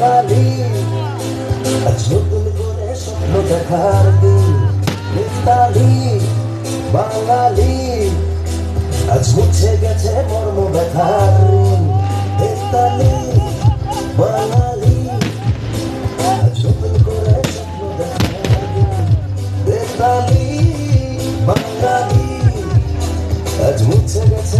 বাঙালি নতুন করে স্বপ্ন দেখার দিন বাঙালি। আজ মুছে গেছে মর্ম ব্যথার ঋণ বাঙালি। আজ নতুন করে স্বপ্ন দেখার দিন বাঙালি। আজ মুছে গেছে